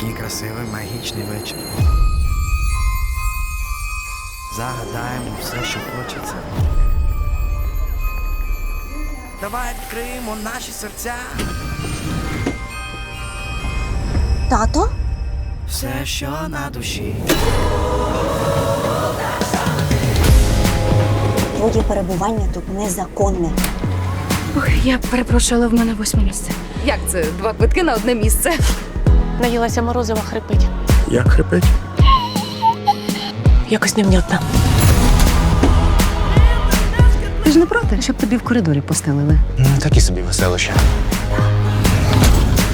Який красивий магічний вечір. Загадаємо все, що хочеться. Давай відкриємо наші серця. Тато? Все, що на душі. Твоє перебування тут незаконне. Ой, я перепрошую, але в мене восьме місце. Як це? Два квитки на одне місце. Наїлася морозива хрипить. Як хрипить? Якось невнятно. Ти ж не проти, щоб тобі в коридорі постелили. Такі собі веселища.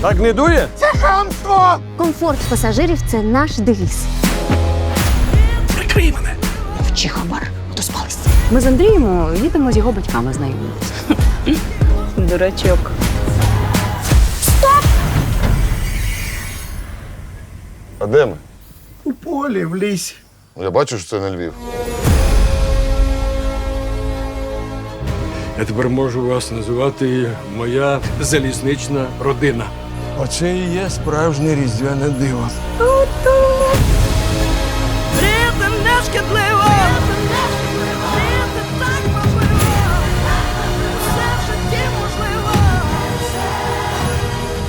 Так не дує? Комфорт пасажирів це наш девіз. Прикрий мене. Вчи хабар, доспались. Ми з Андрієм їдемо з його батьками знайомитися. Дурачок. А де ми? У полі, в лісі. Я бачу, що це не Львів. Я тепер можу вас називати моя залізнична родина. Оце і є справжнє різдвяне диво.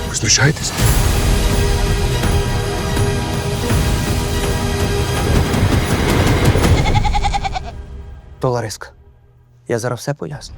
Ви знущаєтесь? То я зараз все поясню.